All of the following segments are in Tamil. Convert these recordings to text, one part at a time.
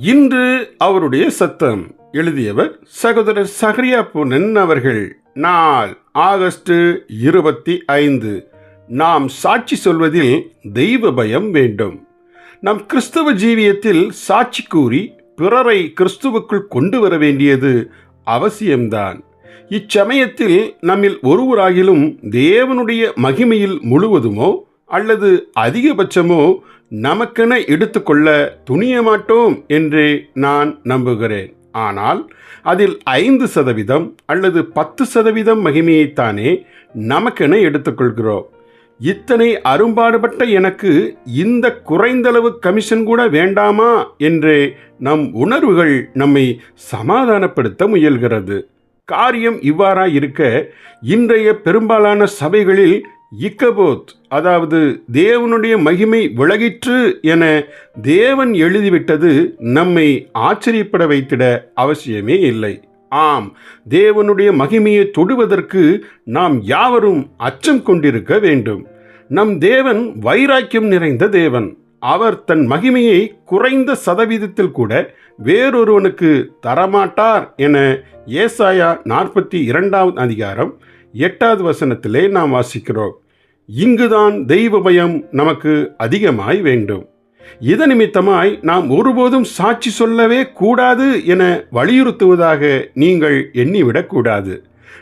இன்று அவருடைய சத்தம். எழுதியவர் சகோதரர் சஹரியா பொன்னன் அவர்கள். நாள் ஆகஸ்ட் இருபத்தி ஐந்து. நாம் சாட்சி சொல்வதில் தெய்வ பயம் வேண்டும். நம் கிறிஸ்தவ ஜீவியத்தில் சாட்சி கூறி பிறரை கிறிஸ்துவுக்குள் கொண்டு வர வேண்டியது அவசியம்தான். இச்சமயத்தில் நம்மில் ஒருவராகிலும் தேவனுடைய மகிமையில் முழுவதுமோ அல்லது அதிகபட்சமோ நமக்கென எடுத்துக்கொள்ள துணிய மாட்டோம் என்றே நான் நம்புகிறேன். ஆனால் அதில் ஐந்து சதவீதம் அல்லது பத்து சதவீதம் மகிமையைத்தானே நமக்கென எடுத்துக்கொள்கிறோம். இத்தனை அரும்பாடுபட்ட எனக்கு இந்த குறைந்தளவு கமிஷன் கூட வேண்டாமா என்றே நம் உணர்வுகள் நம்மை சமாதானப்படுத்த முயல்கிறது. காரியம் இவ்வாறாக இருக்க இன்றைய பெரும்பாலான சபைகளில் இக்கபோத் அதாவது தேவனுடைய மகிமை விலகிற்று என தேவன் எழுதிவிட்டது நம்மை ஆச்சரியப்பட வைத்திட அவசியமே இல்லை. ஆம் தேவனுடைய மகிமையை தொடுவதற்கு நாம் யாவரும் அச்சம் கொண்டிருக்க வேண்டும். நம் தேவன் வைராக்கியம் நிறைந்த தேவன். அவர் தன் மகிமையை குறைந்த சதவீதத்தில் கூட வேறொருவனுக்கு தரமாட்டார் என ஏசாயா நாற்பத்தி இரண்டாவது அதிகாரம் எட்டாவது வசனத்திலே நாம் வாசிக்கிறோம் இங்குதான் தெய்வ பயம் நமக்கு அதிகமாய் வேண்டும். இது நிமித்தமாய் நாம் ஒருபோதும் சாட்சி சொல்லவே கூடாது என வலியுறுத்துவதாக நீங்கள் எண்ணிவிடக்கூடாது.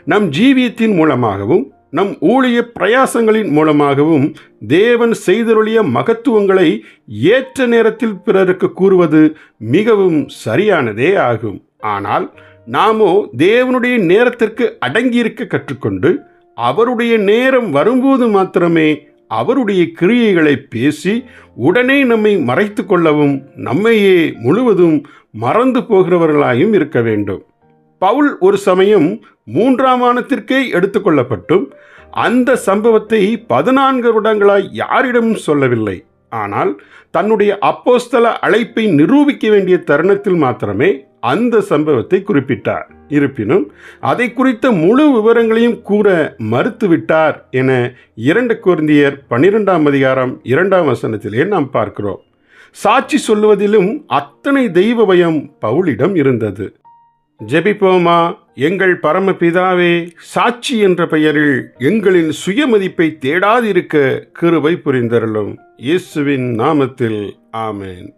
நம் ஜீவியத்தின் மூலமாகவும் நம் ஊழிய பிரயாசங்களின் மூலமாகவும் தேவன் செய்தருளிய மகத்துவங்களை ஏற்ற நேரத்தில் பிறருக்கு கூறுவது மிகவும் சரியானதே ஆகும். ஆனால் நாமோ தேவனுடைய நேரத்திற்கு அடங்கியிருக்க கற்றுக்கொண்டு அவருடைய நேரம் வரும்போது மாத்திரமே அவருடைய கிரியைகளை பேசி உடனே நம்மை மறைத்து கொள்ளவும் நம்மையே முழுவதும் மறந்து போகிறவர்களாயும் இருக்க வேண்டும். பவுல் ஒரு சமயம் மூன்றாம் வானத்திற்கே எடுத்துக்கொள்ளப்பட்டும் அந்த சம்பவத்தை பதினான்கு வருடங்களாய் யாரிடமும் சொல்லவில்லை. ஆனால் தன்னுடைய அப்போஸ்தல அழைப்பை நிரூபிக்க வேண்டிய தருணத்தில் மாத்திரமே அந்த சம்பவத்தை குறிப்பிட்டார். இருப்பினும் அதை குறித்த முழு விவரங்களையும் கூற மறுத்துவிட்டார் என இரண்டு குருந்தியர் பன்னிரெண்டாம் அதிகாரம் இரண்டாம் வசனத்திலே நாம் பார்க்கிறோம். சாட்சி சொல்லுவதிலும் அத்தனை தெய்வ பயம் பவுலிடம் இருந்தது. ஜெபிப்போமா எங்கள் பரமபிதாவே சாட்சி என்ற பெயரில் எங்களின் சுயமதிப்பை தேடாதிருக்க கிருபை புரிந்தருளும். இயேசுவின் நாமத்தில் ஆமேன்.